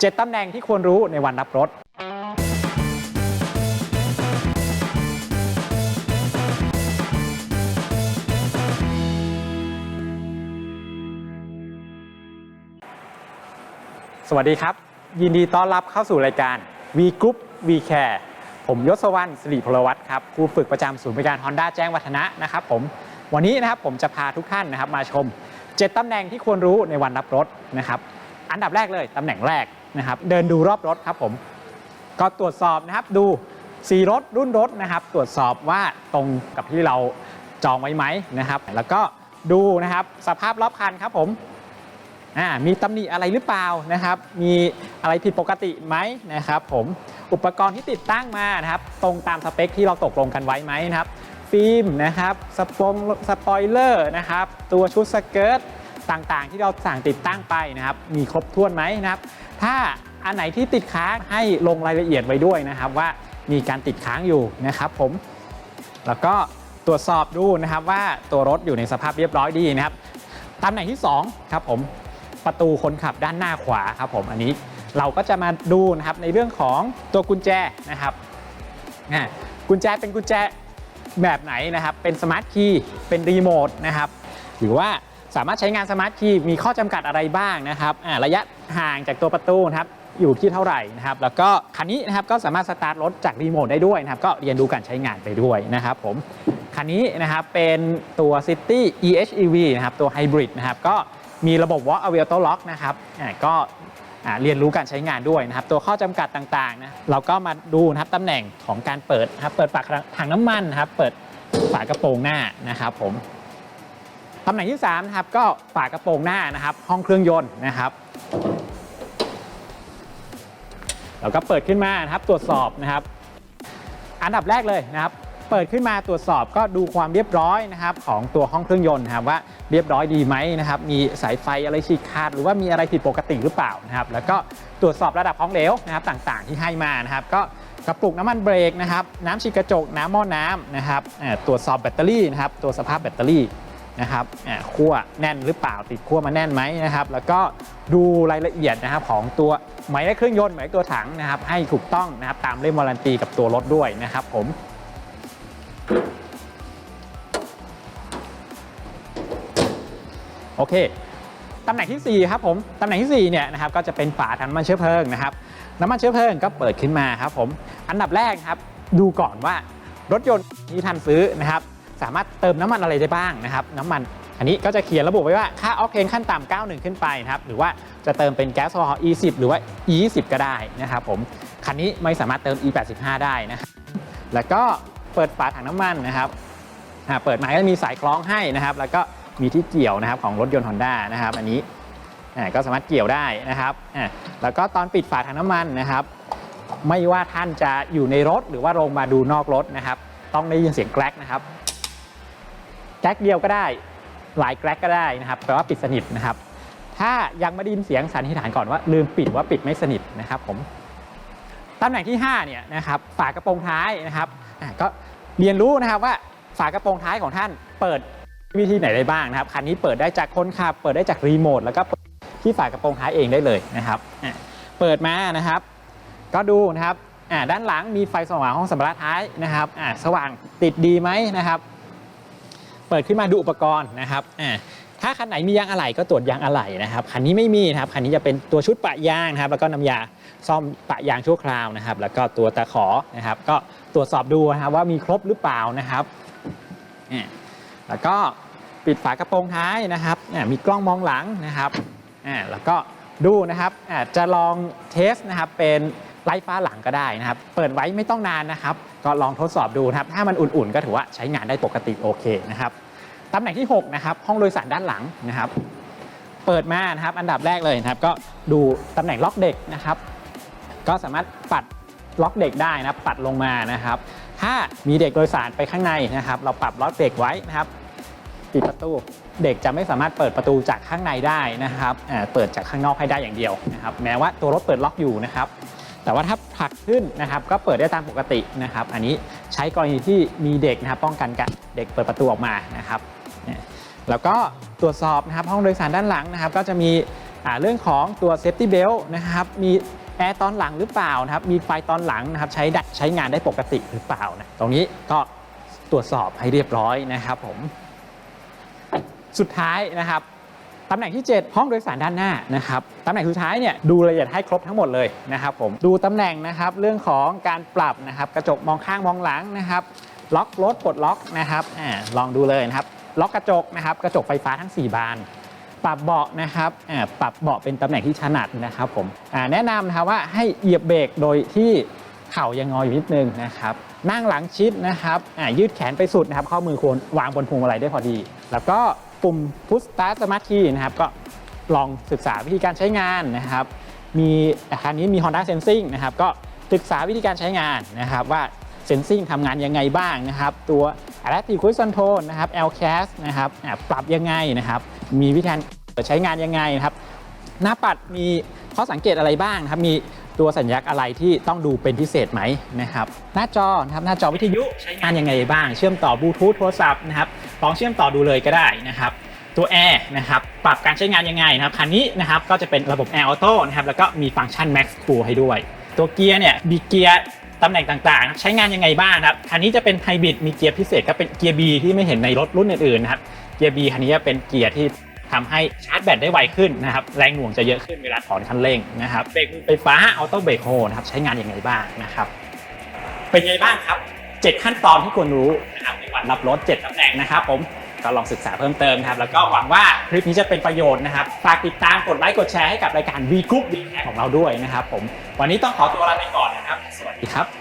7 ตำแหน่งที่ควรรู้ในวันรับรถ สวัสดีครับ ยินดีต้อนรับเข้าสู่รายการ V Group V Care ผมยศวรรณสิริพลวัตรครับครูฝึกประจำศูนย์บริการ Honda แจ้งวัฒนะนะครับผมวันนี้นะครับผมจะพาทุกท่านนะครับมาชม 7ตำแหน่งที่ควรรู้ในวันรับรถนะครับอันดับแรกเลยตำแหน่งแรก นะครับเดินดูรอบรถครับผมก็ตรวจสอบนะครับดูสีรถรุ่นรถนะครับ ตรวจสอบว่าตรงกับที่เราจองไว้ไหมนะครับ แล้วก็ดูนะครับสภาพรอบคันครับผมอ่ามีตำหนิอะไรหรือเปล่านะครับ มีอะไรผิดปกติไหมนะครับผมอุปกรณ์ที่ติดตั้งมานะครับ ตรงตามสเปคที่เราตกลงกันไว้ไหมนะครับ ฟิล์มนะครับสปงสปอยเลอร์นะครับ ตัวชุดสเกิร์ต ต่างๆ ที่เราสั่งติดตั้งไปนะครับ มีครบถ้วนไหมนะครับ ถ้าอันไหนที่ติดค้างให้ลงรายละเอียดไว้ด้วยนะครับ ว่ามีการติดค้างอยู่นะครับผม แล้วก็ตรวจสอบดูนะครับว่าตัวรถอยู่ในสภาพเรียบร้อยดีนะครับตำแหน่งที่2ครับผมประตูคนขับด้านหน้าขวาครับผมอันนี้เราก็จะมาดูนะครับในเรื่องของตัวกุญแจนะครับอ่กุญแจเป็นกุญแจแบบไหนนะครับ เป็นสมาร์ทคีย์เป็นรีโมทนะครับหรือว่า สามารถใช้งานสมาร์ทคีย์มีข้อจำกัดอะไรบ้างนะครับอ่าระยะห่างจากตัวประตูนะครับอยู่ที่เท่าไหร่นะครับแล้วก็คันนี้นะครับก็สามารถสตาร์ทรถจากรีโมทได้ด้วยนะครับก็เรียนรู้การใช้งานไปด้วยนะครับผมคันนี้นะครับเป็นตัว City EHEV นะครับตัวไฮบริดนะครับก็มีระบบ Walk Away Auto Lock นะครับอ่าก็อ่าเรียนรู้การใช้งานด้วยนะครับ ตัวข้อจำกัดต่างๆนะเราก็มาดูนะครับตำแหน่งของการเปิดนะครับเปิดฝาถังน้ำมันนะครับ เปิดฝากระโปรงหน้านะครับผมำแหน่งที่3นะครับก็ฝากระโปรงหน้านะครับ ห้องเครื่องยนต์นะครับแล้วก็เปิดขึ้นมานะครับตรวจสอบนะครับ อันดับแรกเลยนะครับ เปิดขึ้นมาตรวจสอบก็ดูความเรียบร้อยนะครับ ของตัวห้องเครื่องยนต์นะครับว่าเรียบร้อยดีไหมนะครับ มีสายไฟอะไรฉีกขาดหรือว่ามีอะไรผิดปกติหรือเปล่านะครับ แล้วก็ตรวจสอบระดับของเหลวนะครับ ต่างๆ ที่ให้มานะครับ ก็กระปุกน้ำมันเบรกนะครับ น้ำฉีดกระจก น้ำหม้อน้ำนะครับตรวจสอบแบตเตอรี่นะครับ ตัวสภาพแบตเตอรี่ นะครับขั้วแน่นหรือเปล่าติดขั้วมาแน่นไหมนะครับ แล้วก็ดูรายละเอียดนะครับของตัวหมายเลขเครื่องยนต์หมายเลขตัวถังนะครับ ให้ถูกต้องนะครับตามเล่มวารันตีกับตัวรถด้วยนะครับผมโอเคตำแหน่งทีสี่4 ครับผม ตำแหน่งที่ 4 เนี่ยนะครับก็จะเป็นฝาถังน้ำมันเชื้อเพลิงนะครับ น้ำมันเชื้อเพลิงก็เปิดขึ้นมาครับผม อันดับแรกครับ ดูก่อนว่ารถยนต์ที่ท่านซื้อนะครับ สามารถเติมน้ำมันอะไรได้บ้างนะครับน้ำมันอันนี้ก็จะเขียนระบุไว้ว่าค่าออกเทนขั้นต่ำ91 ขึ้นไปนะครับหรือว่าจะเติมเป็นแก๊สโซฮอล์ E10 หรือว่า E20 ก็ได้นะครับผมคันนี้ไม่สามารถเติม E85 ได้นะครับแล้วก็เปิดฝาถังน้ำมันนะครับเปิดมาก็จะมีสายคล้องให้นะครับ แล้วก็มีที่เกี่ยวนะครับของรถยนต์ Honda นะครับ อันนี้ก็สามารถเกี่ยวได้นะครับแล้วก็ตอนปิดฝาถังน้ำมันนะครับ ไม่ว่าท่านจะอยู่ในรถหรือว่าลงมาดูนอกรถนะครับ ต้องได้ยินเสียงแกรกนะครับ แกร็กเดียวก็ได้ หลายแกร็กก็ได้นะครับแปลว่าปิดสนิทนะครับ ถ้ายังไม่ได้ยินเสียงสันนิษฐานก่อนว่าลืมปิดว่าปิดไม่สนิทนะครับผมตำแหน่งที่5เนี่ยนะครับฝากระโปรงท้ายนะครับก็เรียนรู้นะครับว่าฝากระโปรงท้ายของท่านเปิดวิธีไหนได้บ้างนะครับคันนี้เปิดได้จากคนขับ เปิดได้จากรีโมทแล้วก็เปิดที่ฝากระโปรงท้ายเองได้เลยนะครับเปิดมานะครับ ก็ดูนะครับอ่าด้านหลังมีไฟสว่างห้องสัมภาระท้ายนะครับอ่าสว่างติดดีไหมนะครับ เปิดขึ้นมาดูอุปกรณ์นะครับอ่าถ้าคันไหนมียางอะไหล่ก็ตรวจยางอะไหล่นะครับคันนี้ไม่มีนะครับคันนี้จะเป็นตัวชุดปะยางนะครับแล้วก็น้ำยาซ่อมปะยางชั่วคราวนะครับ แล้วก็ตัวตะขอนะครับ ก็ตรวจสอบดูนะครับว่ามีครบหรือเปล่านะครับอ่าแล้วก็ปิดฝากระโปรงท้ายนะครับอ่ามีกล้องมองหลังนะครับอ่าแล้วก็ดูนะครับอ่าจะลองเทสนะครับเป็นไล่ฟ้าหลังก็ได้นะครับ เปิดไว้ไม่ต้องนานนะครับ ก็ลองทดสอบดูนะครับ ถ้ามันอุ่นๆ ก็ถือว่าใช้งานได้ปกติโอเคนะครับตำแหน่งที่6นะครับห้องโดยสารด้านหลังนะครับ เปิดมานะครับอันดับแรกเลยนะครับ ก็ดูตำแหน่งล็อกเด็กนะครับ ก็สามารถปัดล็อกเด็กได้นะปัดลงมานะครับ ถ้ามีเด็กโดยสารไปข้างในนะครับ เราปรับล็อกเด็กไว้นะครับปิดประตูเด็กจะไม่สามารถเปิดประตูจากข้างในได้นะครับอ่าเปิดจากข้างนอกให้ได้อย่างเดียวนะครับ แม้ว่าตัวรถเปิดล็อกอยู่นะครับ แต่ว่าถ้าผลักขึ้นนะครับก็เปิดได้ตามปกตินะครับ อันนี้ใช้กรณีที่มีเด็กนะครับป้องกันการเด็กเปิดประตูออกมานะครับแล้วก็ตรวจสอบนะครับห้องโดยสารด้านหลังนะครับ ก็จะมีเรื่องของตัว safety belt นะครับมีแอร์ตอนหลังหรือเปล่านะครับมีไฟตอนหลังนะครับใช้ได้ใช้งานได้ปกติหรือเปล่านะตรงนี้ก็ตรวจสอบให้เรียบร้อยนะครับผมสุดท้ายนะครับ ตำแหน่งที่ 7 ห้องโดยสารด้านหน้านะครับตำแหน่งสุดท้ายเนี่ยดูรายละเอียดให้ครบทั้งหมดเลยนะครับผมดูตำแหน่งนะครับเรื่องของการปรับนะครับกระจกมองข้างมองหลังนะครับล็อกรถปลดล็อกนะครับอาลองดูเลยนะครับล็อกกระจกนะครับกระจกไฟฟ้าทั้ง 4 บาน ปรับเบาะนะครับอ่าปรับเบาะเป็นตำแหน่งที่ถนัดนะครับผมอ่าแนะนำนะครับว่าให้เหยียบเบรกโดยที่เข่ายังงออยู่นิดนึงนะครับนั่งหลังชิดนะครับอ่ายืดแขนไปสุดนะครับข้อมือควรวางบนพวงมาลัยได้พอดี แล้วก็ ปุ่ม push start smart key นะครับก็ลองศึกษาวิธีการใช้งานนะครับ มีอาคารนี้มี Honda Sensing นะครับก็ศึกษาวิธีการใช้งานนะครับว่า Sensing ทำงานยังไงบ้างนะครับ ตัว Adaptive Cruise Control นะครับ LCAS นะครับปรับยังไงนะครับ มีวิธีการใช้งานยังไงนะครับ หน้าปัดมีข้อสังเกตอะไรบ้างครับมีตัวสัญลักษณ์อะไรที่ต้องดูเป็นพิเศษไหมนะครับ หน้าจอนะครับหน้าจอวิทยุใช้งานยังไงบ้าง เชื่อมต่อบลูทูธโทรศัพท์นะครับ ลองเชื่อมต่อดูเลยก็ได้นะครับตัวแอร์นะครับปรับการใช้งานยังไงนะครับคันนี้นะครับก็จะเป็นระบบแอร์ออโต้นะครับแล้วก็มีฟังก์ชัน Max Cool ให้ด้วย ตัวเกียร์เนี่ยมีเกียร์ตำแหน่งต่างๆ ใช้งานยังไงบ้างครับคันนี้จะเป็นไฮบริดมีเกียร์พิเศษก็เป็นเกียร์ B ที่ไม่เห็นในรถรุ่นอื่นๆนะครับเกียร์ B คันนี้จะเป็นเกียร์ที่ทำให้ชาร์จแบตได้ไวขึ้นนะครับแรงหน่วงจะเยอะขึ้นเวลาถอนคันเร่งนะครับเบรกมือไฟฟ้าออโต้เบรกโฮนะครับใช้งานยังไงบ้างนะครับเป็นไงบ้างครับ 7 ขั้นตอนที่ควรรู้นะครับในวันรับรถ 7ตำแหน่งนะครับผมก็ลองศึกษาเพิ่มเติมนะครับ แล้วก็หวังว่าคลิปนี้จะเป็นประโยชน์นะครับฝากติดตามกดไลค์กดแชร์ให้กับรายการ V Group V ของเราด้วยนะครับผมวันนี้ต้องขอตัวลาไปก่อนนะครับ สวัสดีครับ